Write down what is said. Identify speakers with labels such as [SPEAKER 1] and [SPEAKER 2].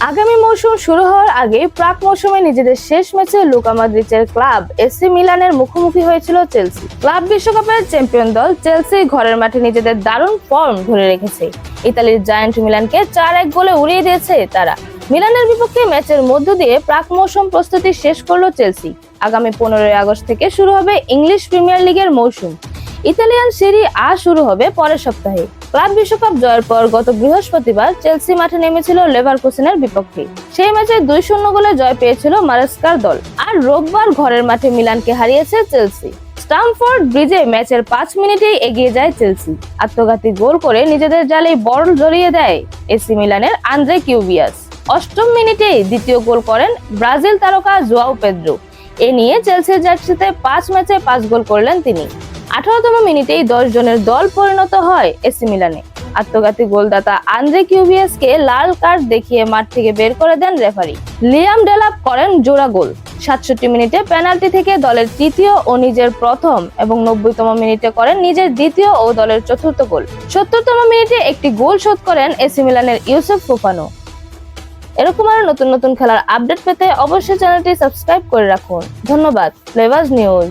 [SPEAKER 1] আগামী মৌসুম শুরু হওয়ার আগে প্রাক মৌসুমে নিজেদের শেষ ম্যাচে লুকা মাদ্রিচের ক্লাব এসি মিলানের মুখোমুখি হয়েছিল চেলসি। ক্লাব বিশ্বকাপের চ্যাম্পিয়ন দল চেলসি ঘরের মাঠে নিজেদের দারুণ ফর্ম ধরে রেখেছে। ইতালির জায়ান্ট মিলানকে চার এক গোলে উড়িয়ে দিয়েছে তারা। মিলানের বিপক্ষে ম্যাচের মধ্য দিয়ে প্রাক মৌসুম প্রস্তুতি শেষ করল চেলসি। আগামী পনেরোই আগস্ট থেকে শুরু হবে ইংলিশ প্রিমিয়ার লিগের মৌসুম। ইতালিয়ান সিরি আ শুরু হবে পরের সপ্তাহে। ক্লাব বিশ্বকাপ জয়ের পর গত বৃহস্পতিবার চেলসি মাঠে নেমেছিল লেভারকুসেনের বিপক্ষে। সেই ম্যাচে দুই শূন্য গোলে জয় পেয়েছিল মারেস্কার দল। আর রোববার ঘরের মাঠে মিলানকে হারিয়েছে চেলসি। স্টামফোর্ড ব্রিজে ম্যাচের পাঁচ মিনিটেই এগিয়ে যায় চেলসি। আত্মঘাতী গোল করে নিজেদের জালে বল জড়িয়ে দেয় এসি মিলানের আন্দ্রে কিউবিয়াস। অষ্টম মিনিটেই দ্বিতীয় গোল করেন ব্রাজিল তারকা জোয়াও পেদ্রো। এ নিয়ে চেলসির জার্সিতে পাঁচ ম্যাচে পাঁচ গোল করলেন তিনি। আঠারোতম মিনিটেই দশ জনের দল পরিণত হয় এসি মিলানে। আত্মঘাতী গোলদাতা আন্দ্রে কিউবিয়াসকে লাল কার্ড দেখিয়ে মাঠ থেকে বের করে দেন রেফারি। লিয়াম ডেলাপ করেন জোড়া গোল। সাতষট্টি মিনিটে পেনাল্টি থেকে দলের তৃতীয় ও নিজের প্রথম এবং নব্বইতম মিনিটে করেন নিজের দ্বিতীয় ও দলের চতুর্থ গোল। সত্তরতম মিনিটে একটি গোল শোধ করেন এসি মিলানের ইউসুফ ফুফানো। এরকম আরও নতুন নতুন খেলার আপডেট পেতে অবশ্যই চ্যানেলটি সাবস্ক্রাইব করে রাখুন। ধন্যবাদ ফ্লেভার্স নিউজ।